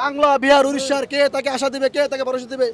বাংলা বিহার উড়িষ্যার কে তাকে আশা দিবে কে তাকে ভরসা দিবে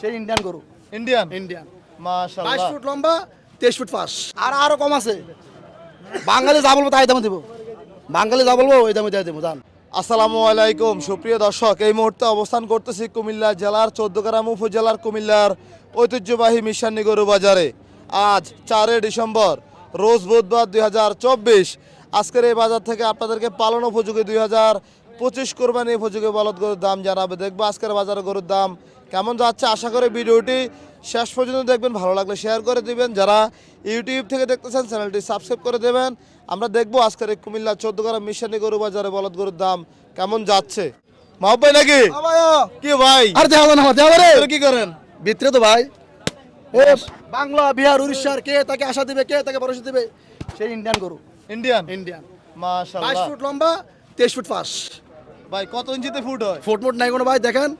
সেই ইন্ডিয়ান গরু। ইন্ডিয়ান ইন্ডিয়ান মাশাআল্লাহ। ফুট লম্বা তেইশ ফুট ফাঁস। আর আরও কম আছে। বাঙালি যা বলব তাই দামে দিব। বাঙালি যা বলব ওই দামে দেবো জান। আসসালামু আলাইকুম সুপ্রিয় দর্শক এই মুহূর্তে অবস্থান করতেছি কুমিল্লা জেলার চোদ্দগ্রাম উপজেলার কুমিল্লার ঐতিহ্যবাহী মিশানি গরু বাজারে। আজ চারই ডিসেম্বর রোজ বুধবার দুই হাজার চব্বিশ। আজকের এই বাজার থেকে আপনাদেরকে পালন উপযোগী দুই হাজার পঁচিশ কোরবানি উপযোগী বলদ গরুর দাম জানাবে। দেখব আজকের বাজারে গরুর দাম কেমন যাচ্ছে। আশা করি ভিডিওটি শেষ পর্যন্ত দেখবেন। ভালো লাগলে শেয়ার করে দিবেন। যারা ইউটিউব থেকে দেখতেছেন চ্যানেলটি সাবস্ক্রাইব করে দেবেন। আমরা দেখব আজকের এই কুমিল্লা চোদ্দগ্রাম মিশানি গরু বাজারে বলদ গরুর দাম কেমন যাচ্ছে। মাহব ভাই নাকি? কি ভাই? আর দেখা না কি করেন? ভিতরে তো ভাই। বাংলা বিহার উড়িষ্যার কে তাকে আশা দিবে কে তাকে ভরসা দিবে সেই ইন্ডিয়ান গরু। ইন্ডিয়ান ইন্ডিয়ান মাশাআল্লাহ। ফুট লম্বা তেইশ ফুট ফাঁস। ভাই কত ইঞ্চিতে ফুট হয়? ফুট মুট নাই কোনো ভাই দেখেন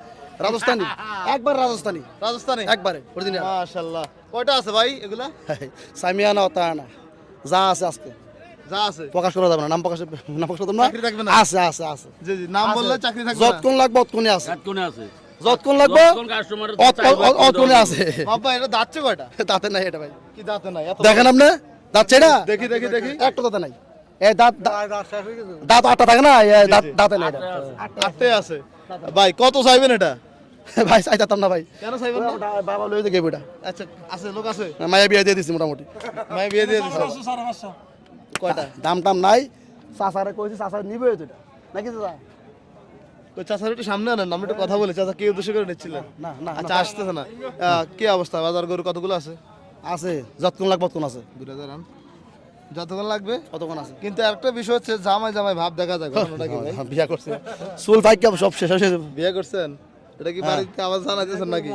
রাজস্থানী। একবার রাজস্থানী। রাজস্থানে? একবারে অরিজিনাল মাশাআল্লাহ। কয়টা আছে ভাই এগুলা? সামিয়ানা অতায়ানা যা আছে আজকে। যা আছে? প্রকাশ করা যাবে না নাম প্রকাশ নাম প্রকাশ করতাম না? চাকরি থাকবে না? আছে আছে আছে। জি জি নাম বললে চাকরি থাকবে যতক্ষণ লাগবে অতক্ষণে আছে। কোনে আছে। যতক্ষণ লাগবে কোন কাস্টমার অতক্ষণে আছে। মাহব এটা দাচ্ছে কয়টা? দাঁতে নাই এটা ভাই। কি দাঁতে নাই? দেখেন আপনি এটা? দেখি দেখি দেখি। একটা দাঁতে নাই। এই দাঁত দাঁত- দাঁত আটটা থাকে না? দাঁত দাঁতে নাই এটা। আছে। ভাই কত চাইবেন এটা? ভাই চাইতাম না ভাই। কেন চাইবেন না? বাবা লই আচ্ছা আছে লোক আছে? মায়া বিয়া দিয়ে দিছি মোটামুটি। বিয়ে দিয়ে দিছে। কয়টা? দাম টাম নাই। চাচারে কইছি চাচা নিবে এটা। নাকি চাচা? ওই চাচার একটু সামনে আনেন আমি একটু কথা বলি। চাচা কি উদ্দেশ্য করে নিচ্ছিলেন? না না আচ্ছা আসতেছে না। আহ, কি অবস্থা? বাজার গরু কতগুলো আছে? আছে যতক্ষণ লাগবে ততক্ষণ আছে। দুটো হাজার আন যতক্ষণ লাগবে কতক্ষণ আছে কিন্তু একটা বিষয় হচ্ছে জামাই জামাই ভাব দেখা যায় ঘটনাটা কি ভাই হ্যাঁ, বিয়া করছে চুল ফাইক সব শেষ হয়েছে বিয়ে করছেন এটা কি বাড়িতে আবার জানাইতেছেন নাকি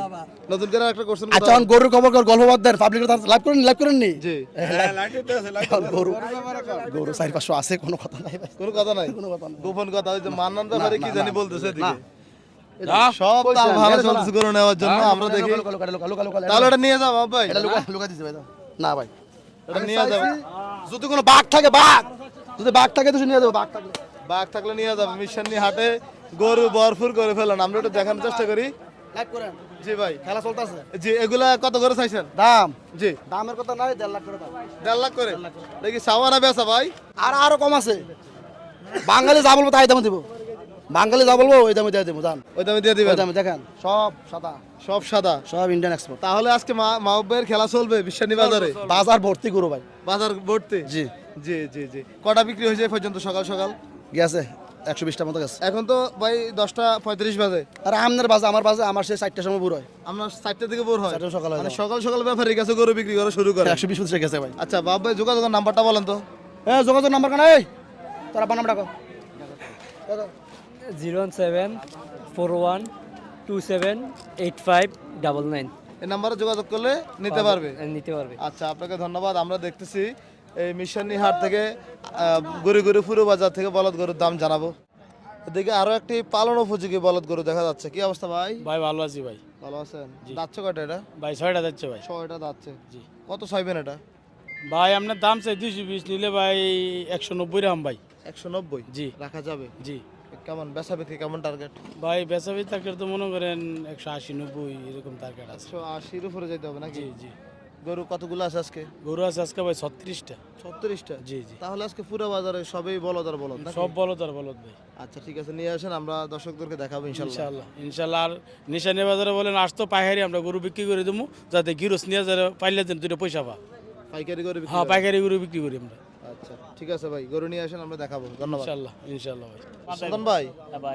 নতুন করে একটা করছেন আচ্ছা এখন গরুর খবর কর গল্প বাদ দেন পাবলিক লাইভ করেন লাইভ করেন নি জি গরু গরু চারি পাঁচশো আছে কোনো কথা নাই ভাই কোনো কথা নাই কোনো কথা নাই গোপন কথা ওই যে মান্নান ব্যাপারে কি জানি বলতেছে এদিকে সব তাল ভালো চলতেছে গরু নেওয়ার জন্য আমরা দেখি তাহলে এটা নিয়ে যাও ভাই এটা লুকা লুকা দিছে ভাই না ভাই এটা নিয়ে যাবে যদি কোনো বাঘ থাকে বাঘ। যদি বাঘ থাকে তো নিয়ে যাব বাঘ থাকলে। বাঘ থাকলে নিয়ে যাবে নিয়ে হাটে গরু বরফুর করে ফেলেন। আমরা একটু দেখানোর চেষ্টা করি। জি ভাই। খেলা চলতেছে। জি এগুলা কত করে চাইছেন? দাম। জি। দামের কথা নাই দেড় লাখ করে দাম। দেড় লাখ করে? দেখি সাওয়ানা বেচা ভাই? আর আরও কম আছে। বাঙালি যা বলব তাই দাম দিব। বাঙালি যা বলব ওই দামে দিয়ে দেবো জান। ওই দামে দিয়ে ওই দামে দেখেন। সব সাদা। সব সাদা। সব ইন্ডিয়ান এক্সপোর্ট তাহলে আজকে মা মাহবের খেলা চলবে বিশানি বাজারে? বাজার ভর্তি করো ভাই। বাজার ভর্তি? জি। জি জি জি। কটা বিক্রি হয়েছে এই পর্যন্ত সকাল সকাল? গেছে একশো বিশটার মতো গেছে। এখন তো ভাই দশটা পঁয়ত্রিশ বাজে। আর আমনের বাজে আমার বাজে আমার সে চারটার সময় বুড়ো হয়। আপনার চারটে থেকে ভোর হয়। সকাল হয়। মানে সকাল সকাল ব্যাপারী কাছে গরু বিক্রি করা শুরু করে। একশো বিশ পঁচিশে গেছে ভাই। আচ্ছা বাপ ভাই যোগাযোগের নাম্বারটা বলেন তো। হ্যাঁ যোগাযোগ নাম্বার কেন? এই তোর আব্বার নাম ডাকো zero seven four one two seven eight five double nine. এই নাম্বারে যোগাযোগ করলে নিতে পারবে নিতে পারবে। আচ্ছা আপনাকে ধন্যবাদ। আমরা দেখতেছি এই মিশানি হাট থেকে গরু গরু পুরো বাজার থেকে বলদ গরুর দাম জানাব। এদিকে আরও একটি পালন উপযোগী বলদ গরু দেখা যাচ্ছে। কি অবস্থা ভাই? ভাই ভালো আছি ভাই। ভালো আছেন? যাচ্ছে কয়টা এটা? ভাই ছয়টা যাচ্ছে ভাই। ছয়টা যাচ্ছে জি। কত ছয়বেন এটা? ভাই আপনার দাম চাই দুইশো বিশ নিলে ভাই একশো নব্বই রাম ভাই। একশো নব্বই? জি। রাখা যাবে? জি। কেমন? বেচা বিক্রি কেমন টার্গেট ভাই বেচাবি তাকে তো মনে করেন একশো আশি নব্বই এরকম টার্গেট আছে। একশো আশির উপরে যেতে হবে নাকি? জি জি। গরু কতগুলো আছে আজকে? গরু আছে আজকে ভাই ছত্রিশটা। ছত্রিশটা? জি জি। তাহলে আজকে পুরো বাজারে সবই বলদ আর বলদ? সব বলদ আর বলদ ভাই। আচ্ছা ঠিক আছে নিয়ে আসেন আমরা দর্শকদেরকে দেখাবো ইনশাল্লাহ। ইনশাল্লাহ আর নিশানি বাজারে বলেন আসতো পাইকারি আমরা গরু বিক্রি করে দেবো যাতে গিরোস নিয়ে যারা পাইলে যেন দুটো পয়সা পা পাইকারি করে বিক্রি হ্যাঁ পাইকারি গরু বিক্রি করি আমরা। আচ্ছা ঠিক আছে ভাই গরু নিয়ে আসেন আমরা দেখাবো। ধন্যবাদ। ইনশাল্লাহ ইনশাল্লাহ ভাই। সুলতান ভাই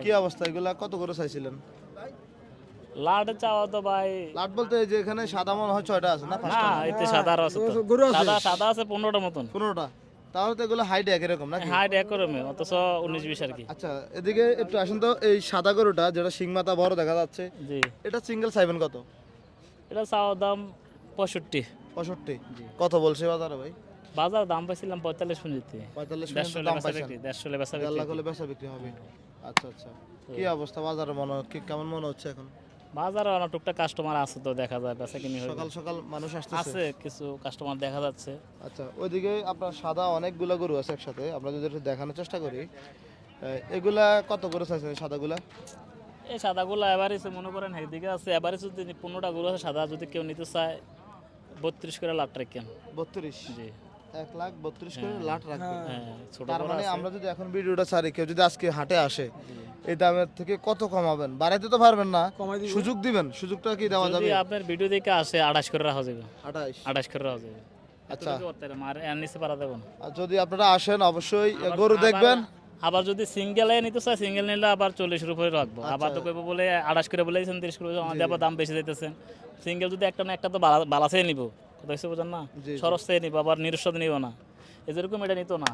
কি অবস্থা? এগুলা কত করে চাইছিলেন? লাট চাওয়া তো ভাই লাট বলতে এই যে এখানে সাদা মনে হয় ছয়টা আছে না না এতে সাদা আর আছে সাদা সাদা আছে পনেরোটা মতন। পনেরোটা। তাহলে তো এগুলো হাইট একরকম নাকি? হাইট এক করমে অথচ উনিশ বিশ আর কি। আচ্ছা এদিকে একটু আসেন তো এই সাদা গরুটা যেটা শিং মাথা বড় দেখা যাচ্ছে জি। এটা সিঙ্গেল সাইবেন কত? এটা চাওয়া দাম পঁয়ষট্টি। পঁয়ষট্টি। কত বলছে বাজারে ভাই? বাজার দাম পাইছিলাম পঁয়তাল্লিশ মিনিটে। পঁয়তাল্লিশ দেড়শো বেচা বিক্রি দেড়শো বেচা বিক্রি। হলে বেচা বিক্রি হবে। আচ্ছা আচ্ছা। কি অবস্থা বাজারে মনে কি কেমন মনে হচ্ছে এখন? বাজারে অনেক টুকটাক কাস্টমার আছে তো দেখা যায় বেচা কিনি সকাল সকাল মানুষ আসতেছে। আছে কিছু কাস্টমার দেখা যাচ্ছে। আচ্ছা ওইদিকে আপনার সাদা অনেকগুলো গরু আছে একসাথে আমরা যদি একটু দেখানোর চেষ্টা করি এগুলা কত করে চাইছেন সাদাগুলা? এই সাদাগুলো এভারেজ মনে করেন একদিকে আছে এভারেজ যদি পনেরোটা গরু আছে সাদা যদি কেউ নিতে চায় বত্রিশ করে লাখ রাখেন। বত্রিশ? জি। এক লাখ বত্রিশ করে লাট রাখবে। হ্যাঁ তার মানে আমরা যদি এখন ভিডিওটা ছাড়ি কেউ যদি আজকে হাটে আসে এই দামের থেকে কত কমাবেন? বাড়াইতে তো পারবেন না। সুযোগ দিবেন। সুযোগটা কি দেওয়া যাবে? আপনার ভিডিও দেখে আসে আঠাশ করে রাখা যাবে। আঠাইশ আঠাশ করে রাখা যাবে। আচ্ছা। যদি আপনারা আসেন অবশ্যই আবার- গরু দেখবেন। আবার যদি সিঙ্গেল নিতে চায় সিঙ্গেল নিলে আবার চল্লিশের উপরে রাখব। আচ্ছা। আবার তো কইবো বলে আঠাশ করে বলেছেন তিরিশ করে আমাদের আবার দাম বেশি যাইতেছেন সিঙ্গেল যদি একটা না একটা তো বালা- বালাসে নিব। কথা বোঝেন না। সরস থেকে নিব আবার নিরস্বাদ নিব না। এই যেরকম এটা নিত না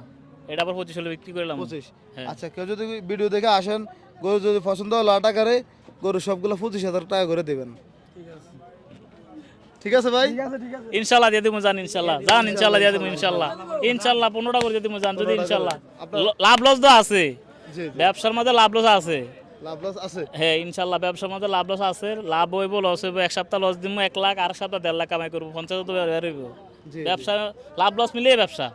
এটা আবার পঁচিশ হলে বিক্রি করলাম। পঁচিশ। হ্যাঁ। আচ্ছা কেউ যদি ভিডিও দেখে আসেন গরু যদি পছন্দ হয় লাটা করে গরু সবগুলো পঁচিশ হাজার টাকা করে দেবেন। ঠিক আছে। ভাই? ইনশাল্লাহ দিয়ে দিব জান ইনশাল্লাহ। জান ইনশাল্লাহ দিয়ে দিব ইনশাল্লাহ। ইনশাল্লাহ। পনেরোটা করে দিয়ে দিব জান যদি ইনশাল্লাহ। লাভ লস তো আছে। ব্যবসার মধ্যে লাভ লস আছে। লাভ লস আছে? হ্যাঁ ইনশাল্লাহ ব্যবসার মধ্যে লাভ লস আছে লাভ হইব লস হইব এক সপ্তাহ লস দিব এক লাখ আর সপ্তাহ দেড় লাখ কামাই করব পঞ্চাশ তো হইব। ব্যবসা লাভ লস মিলিয়ে ব্যবসা।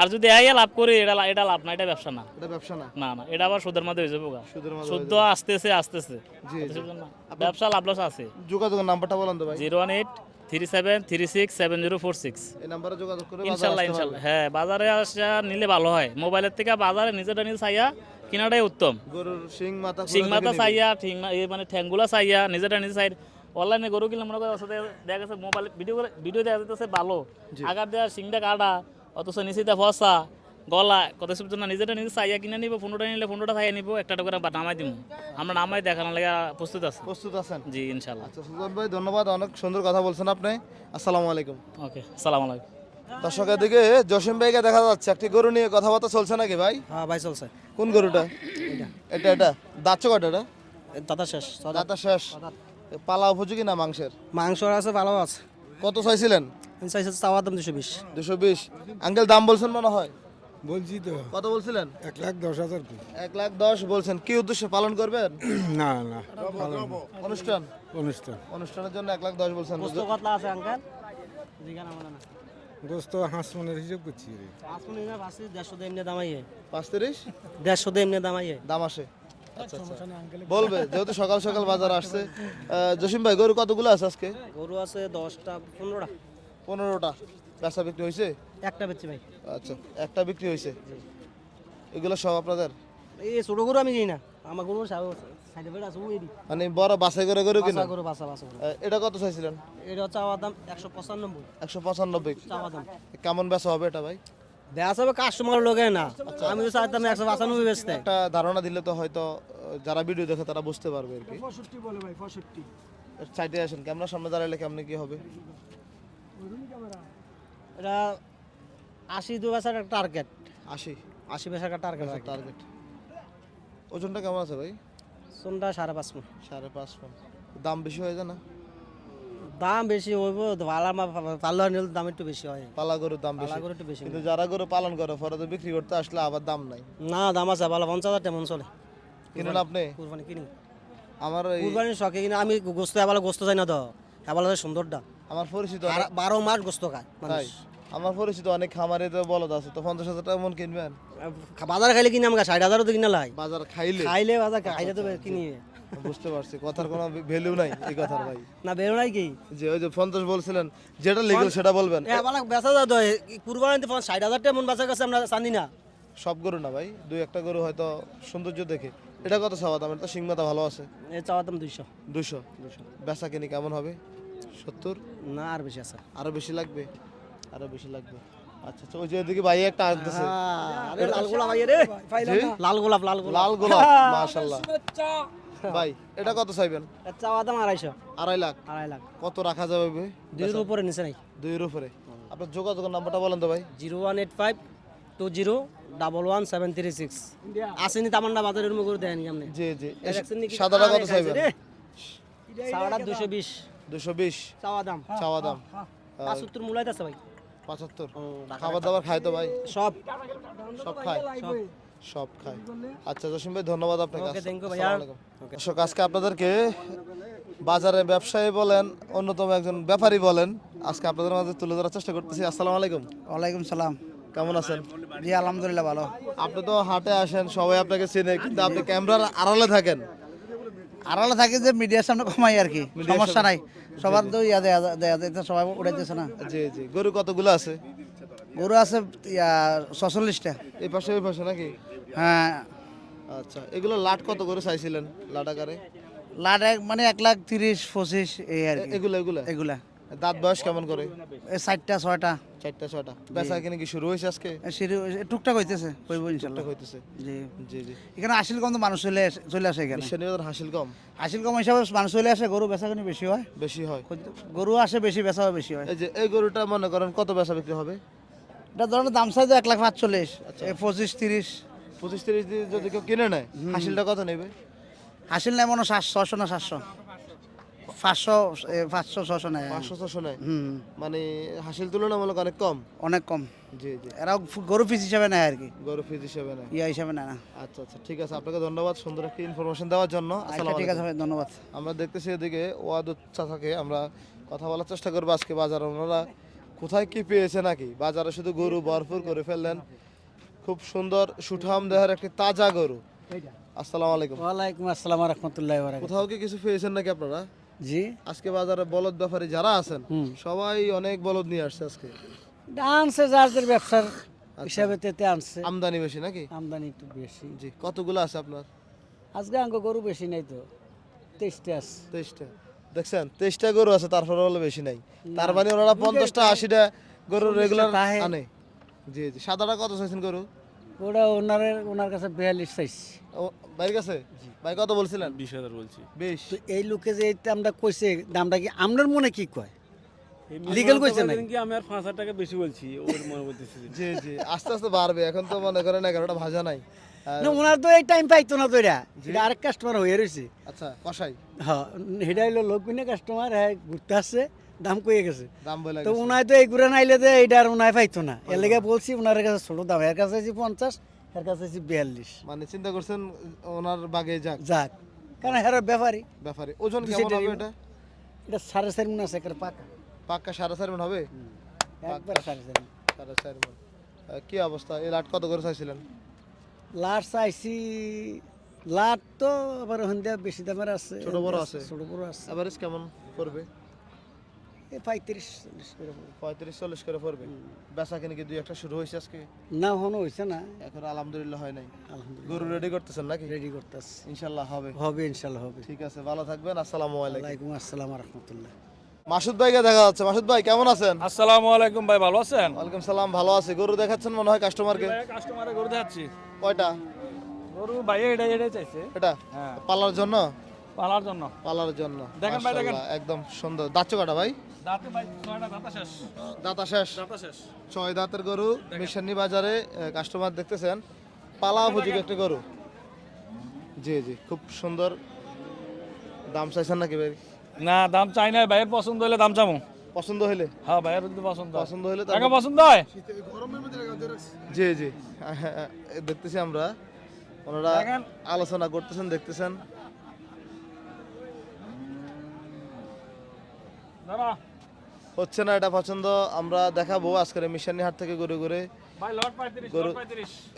আর যদি এই লাভ করি এটা এটা লাভ না এটা ব্যবসা না। এটা ব্যবসা না? না না এটা আবার সুদের মধ্যে হয়ে যাব গা। সুদের মধ্যে শুদ্ধ আসতেছে আসতেছে। জি, জি। বুঝছেন না? ব্যবসা লাভ লস আছে। যোগাযোগের নাম্বারটা বলেন তো ভাই। Zero one eight three seven three six seven zero four six. এই নাম্বারে যোগাযোগ করে ইনশাল্লাহ ইনশাল্লাহ। হ্যাঁ বাজারে আসা নিলে ভালো হয়। মোবাইলের থেকে বাজারে নিজেটা নিজে চাইয়া কেনাটাই উত্তম। গরুর শিং মাথা সিং খুলে মাথা দেখে চাইয়া এই মানে ঠ্যাঙ্গুলা চাইয়া নিজেটা নিজে চাই অনলাইনে গরু কিনলে মনে করে সাথে দেখা গেছে মোবাইল ভিডিও করে ভিডিও দেখা যাইতেছে ভালো আগার দেওয়া সিংটা কাটা অথচ নিচিতে ফসা গলা কত সব জন্য নিজেটা নিজে চাইয়া কিনে নিব পনেরোটা নিলে পনেরোটা চাইয়া নিব একটা করে বা নামাই দিব আমরা নামাই দেখানোর লাগে প্রস্তুত আছে। প্রস্তুত আছেন? জি ইনশাল্লাহ আচ্ছা সুজন ভাই ধন্যবাদ অনেক সুন্দর কথা বলছেন আপনি। আসসালামু আলাইকুম। ওকে সালাম আলাইকুম। দর্শকের দিকে জসিম ভাইকে দেখা যাচ্ছে। একটি গরু নিয়ে কথাবার্তা চলছে নাকি ভাই? হ্যাঁ ভাই চলছে। কোন গরুটা? এটা এটা। দাঁতছ কটা এটা? দাদা শেষ দাঁতা শেষ। পালা উপযোগী না মাংসের? মাংস আছে ভালো আছে। কত চাইছিলেন? চাইছে চাওয়ার দাম দুশো বিশ। দুশো বিশ। আঙ্কেল দাম বলছেন মনে হয়? বলছি তো। কত বলছিলেন? এক লাখ দশ হাজার এক লাখ দশ বলছেন। কি উদ্দেশ্যে পালন করবেন? না না। অনুষ্ঠান? অনুষ্ঠান। অনুষ্ঠানের জন্য এক লাখ দশ বলছেন। আছে আঙ্কাল। দোস্ত হাঁস মনের হিসেব করছি রে। আসুন না ভাসি দেড়শো দিয়ে এমনি দামাইয়ে পাঁচ তিরিশ? দেড়শো দিয়ে এমনি দামাইয়ে দাম আসে। আচ্ছা আচ্ছা। বলবে যেহেতু সকাল সকাল বাজার আসছে। জসিম ভাই গরু কতগুলো আছে আজকে? গরু আছে দশটা পনেরোটা। পনেরোটা। বেচা বিক্রি হয়েছে একটা বেচছি ভাই। আচ্ছা একটা বিক্রি হয়েছে এগুলো সব আপনাদের? এই ছোট গরু আমি যাই না আমার গরু ওই মানে বড় বাছাই করে গরু কিনা? গরু বাসা বাসা এটা কত চাইছিলেন? এটা চাওয়ার দাম একশো পঁচানব্বই। একশো পঁচানব্বই। চাওয়ার দাম। কেমন বেচা হবে এটা ভাই? দেয়া যাবে কাস্টমার লোকে না। আমি তো চাইতাম একশো পঁচানব্বই বেচতে। একটা ধারণা দিলে তো হয়তো যারা ভিডিও দেখে তারা বুঝতে পারবে আর কি। সাইডে আসেন ক্যামেরার সামনে দাঁড়ালে কেমনে কি হবে? এটা আশি দু বেচার টার্গেট আশি। আশি বেচার টার্গেট টার্গেট ওজনটা কেমন আছে ভাই? সোনটা সাড়ে পাঁচ। সাড়ে পাঁচ দাম বেশি হয়ে যায় না? দাম বেশি হইব পাল্লা নিলে দাম একটু বেশি হয়। পালা গরুর দাম বেশি। করে একটু বেশি কিন্তু যারা গরু পালন করে পরে তো বিক্রি করতে আসলে আবার দাম নাই। না দাম আছে ভালো পঞ্চাশ হাজার তেমন চলে। কিনেন আপনি? কুরবানি কিনি। আমার কুরবানির শখে কিনা আমি গোস্ত এবার গোস্ত চাই না তো। এবার সুন্দরটা। আমার পরিচিত বারো মাস গোস্ত খায় মানুষ। আমার পরিচিত অনেক খামারে তো বলদ আছে তো পঞ্চাশ হাজার টাকা মন কিনবেন? বাজার খাইলে কিনে আমাকে ষাট হাজারও তো কিনা লাই। বাজার খাইলে? খাইলে বাজার খাইলে তো কিনি। বুঝতে পারছি কথার কোনো ভ্যালু নাই এই কথার ভাই। না বেরো নাই কি? যে ওই যে পঞ্চাশ বলছিলেন যেটা লিগেল সেটা বলবেন। এবার বেচা যাও তো কুরবানিতে ষাট হাজার টাকা মন বাঁচা গেছে আমরা চান্দি না। সব গরু না ভাই দুই একটা গরু হয়তো সৌন্দর্য দেখে। এটা কত চাওয়া দাম? এটা সিংমাতা ভালো আছে। এই চাওয়ার দাম দুইশো। দুশো বেচা কিনি কেমন হবে? সত্তর? না আর বেশি আছে। আরও বেশি লাগবে? আরও বেশি লাগবে। আচ্ছা আচ্ছা ওই যে ওইদিকে ভাই একটা আসতেছে আরে লাল গোলাপ ভাই রে লাল গোলাপ লাল গোলাপ। লাল গোলাপ মাশাল্লাহ। ভাই এটা কত চাইবেন? চাওয়া দাম আড়াইশো। আড়াই লাখ? আড়াই লাখ। কত রাখা যাবে ভাই? দুইয়ের উপরে নিচে নাই। দুইয়ের উপরে। আপনার যোগাযোগের নাম্বারটা বলেন তো ভাই। Zero one eight five two zero double one seven three six. আসেনি তামান্না বাজারের মুখ দেন কেমনে জি জি। সাদাটা কত চাইবেন। চাওয়াটা দুশো বিশ। দুশো বিশ। চাওয়া দাম। চাওয়া দাম। পাঁচাত্তর মূলাইত আছে ভাই। পঁচাত্তর। খাবার দাবার খায় তো ভাই? সব। সব খায়? সব খায়। আচ্ছা জসিম ভাই ধন্যবাদ আপনাকে। দর্শক আজকে আপনাদেরকে বাজারে ব্যবসায়ী বলেন অন্যতম একজন ব্যাপারী বলেন আজকে আপনাদের মাঝে তুলে ধরার চেষ্টা করতেছি। আসসালামু আলাইকুম। ওয়ালাইকুম সালাম। কেমন আছেন? জি আলহামদুলিল্লাহ ভালো। আপনি তো হাটে আসেন সবাই আপনাকে চেনে কিন্তু আপনি ক্যামেরার আড়ালে থাকেন। আড়ালে থাকে যে মিডিয়ার সামনে কমাই আর কি সমস্যা নাই। সবার তো ইয়া দেয়া দেয়া সবাই উঠাইতেছে না। জি জি। গরু কতগুলো আছে? গরু আছে ছচল্লিশটা। এই পাশে ওই পাশে নাকি? হ্যাঁ। আচ্ছা এগুলো লাট কত করে চাইছিলেন লাট আকারে? লাট এক মানে এক লাখ তিরিশ পঁচিশ এই আর এগুলো এগুলো? এগুলা। দাঁত বয়স কেমন করে? চারটা ছয়টা। চারটা ছয়টা। বেচা কিনে কি শুরু হয়েছে আজকে? টুকটাক হইতেছে কইব ইনশাল্লাহ। হইতেছে। জি। জি জি। এখানে আসিল কম তো মানুষ চলে চলে আসে এখানে। নিঃসন্দেহে হাসিল কম। আসিল কম হিসাবে মানুষ চলে আসে গরু বেচা কিনি বেশি হয়। বেশি হয়। গরু আসে বেশি বেচাও বেশি হয়। এই যে এই গরুটা মনে করেন কত বেচা বিক্রি হবে? এটা ধরনের দাম চাই তো এক লাখ পাঁচচল্লিশ পঁচিশ তিরিশ। পঁচিশ তিরিশ যদি কেউ কিনে নেয় হাসিলটা কত নেবে? হাসিল নাই মনে হয় সাত ছশো না সাতশো। পাঁচশো পাঁচশো ছশো নেয়। পাঁচশো ছশো নেয়? মানে হাসিল তুলনামূলক অনেক কম? অনেক কম। জি জি। এরাও গরু পিস হিসাবে নেয় আর কি। গরু ফিজ হিসেবে নেয়। ইয়া হিসাবে নেয় না। আচ্ছা আচ্ছা ঠিক আছে। আপনাকে ধন্যবাদ সুন্দর একটি ইনফরমেশন দেওয়ার জন্য। আচ্ছা ঠিক আছে ভাই ধন্যবাদ। আমরা দেখতেছি এদিকে ওয়াদুদ চাচাকে আমরা কথা বলার চেষ্টা করব আজকে বাজার। ওনারা কোথায় কি পেয়েছে নাকি? বাজারে শুধু গরু ভরপুর করে ফেললেন। খুব সুন্দর সুঠাম দেহের একটি তাজা গরু। আসসালামু আলাইকুম। ওয়ালাইকুম আসসালাম রহমতুল্লাহ কোথাও কি কিছু পেয়েছেন নাকি আপনারা? জি। আজকে বাজারে বলদ ব্যাপারী যারা আছেন সবাই অনেক বলদ নিয়ে আসছে আজকে। আনছে যাদের ব্যবসার হিসাবে তেতে আনছে। আমদানি বেশি নাকি? আমদানি একটু বেশি। জি কতগুলো আছে আপনার? আজকে আঙ্গ গরু বেশি নাই তো তেইশটা আছে। তেইশটা। দেখছেন তেইশটা গরু আছে তারপরে হলো বেশি নাই। তার মানে ওনারা পঞ্চাশটা আশিটা গরু রেগুলার। আনে। জি জি। সাদাটা কত চাইছেন গরু? ওটা ওনার ওনার কাছে বিয়াল্লিশ চাইছি। ও ভাইয়ের কাছে? ভাই কত বলছিলেন? বিশ হাজার বলছি। বিশ। তো এই লোকে যে দামটা কইছে দামটা কি আপনার মনে কি কয়? লিগেল কইছে না কি আমি আর পাঁচ হাজার টাকা বেশি বলছি ওর মনে বলতেছি জি জি আস্তে আস্তে বাড়বে এখন তো মনে করেন এগারোটা ভাজা নাই। না ওনার তো এই টাইম পাইতো না তো এটা এটা আরেক কাস্টমার হয়ে রয়েছে আচ্ছা কষাই। হ্যাঁ সেটা হইল লোক কিনে কাস্টমার হ্যাঁ ঘুরতে আসছে দাম কয়ে গেছে। দাম বলে তো। উনায় তো এই ঘুরে নাইলে তো এইটা আর উনায় পাইতো না। এর লেগে বলছি উনার কাছে ছোট দাম এর কাছে আছি পঞ্চাশ এর কাছে আছি বিয়াল্লিশ। মানে চিন্তা করছেন ওনার বাগে যাক। যাক। কারণ হের ব্যাপারী। ব্যাপারে। ওজন কেমন হবে এটা? এটা সাড়ে চার মন আছে একটা পাকা। পাক্কা সাড়ে চার মন হবে? একবার সাড়ে চার মণ। সাড়ে চার মন কি অবস্থা? এই লাট কত করে চাইছিলেন? লাট চাইছি লাট তো আবার হন্দিয়া বেশি দামের আছে ছোট বড় আছে? ছোট বড় আছে। এভারেজ কেমন এই পঁয়ত্রিশ চল্লিশ করে পড়বে। পঁয়ত্রিশ চল্লিশ করে পড়বে? বেচা কিনে কি দুই একটা শুরু হয়েছে আজকে? না হনো হয়েছে না। এখন আলহামদুলিল্লাহ হয় নাই। আলহামদুলিল্লাহ। গরু রেডি করতেছেন নাকি? রেডি করতেছি। ইনশাল্লাহ হবে। হবে ইনশাল্লাহ হবে। ঠিক আছে ভালো থাকবেন আসসালামু আলাইকুম। আসসালাম রহমতুল্লাহ। মাসুদ ভাইকে দেখা যাচ্ছে। মাসুদ ভাই কেমন আছেন? আসসালামু আলাইকুম ভাই ভালো আছেন? ওয়ালাইকুম সালাম ভালো আছি। গরু দেখাচ্ছেন মনে হয় কাস্টমারকে কাস্টমারে গরু দেখাচ্ছি। কয়টা? গরু ভাই এটা এটাই চাইছে। এটা? হ্যাঁ। পালার জন্য? পালার জন্য। পালার জন্য। দেখেন ভাই, দেখেন। একদম সুন্দর। দাঁত কটা ভাই? দাঁতে ভাই ছয়টা দাঁতা শেষ। দাঁতা শেষ? দাঁতা শেষ। ছয় দাঁতের গরু মিশানি বাজারে কাস্টমার দেখতেছেন। পালা উপযোগী একটা গরু। জি জি খুব সুন্দর। দাম চাইছেন নাকি ভাই? না দাম চাই না ভাইয়ের পছন্দ হলে দাম চামু। পছন্দ হইলে হ্যাঁ ভাইয়ের যদি পছন্দ পছন্দ হইলে টাকা তারপর- পছন্দ হয়? জি জি। দেখতেছি আমরা। ওনারা আলোচনা করতেছেন দেখতেছেন। হচ্ছে না এটা পছন্দ আমরা দেখাবো আজকের মিশানি হাট থেকে ঘুরে ঘুরে। ভাই লট লট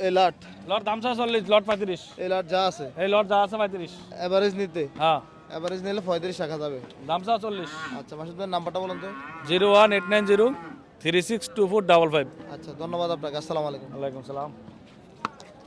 এই লাট। লট দাম চা চল্লিশ লট পঁয়ত্রিশ। এই লাট যা আছে। এই লট যা আছে পঁয়ত্রিশ। এভারেজ নিতে। হ্যাঁ। এভারেজ নিলে টাকা যাবে। দাম আচ্ছা মাসুদ ভাই নাম্বারটা বলুন তো। Zero one eight nine zero three six two four double five. আচ্ছা ধন্যবাদ আপনাকে। আসসালামু আলাইকুম। ওয়ালাইকুম সালাম।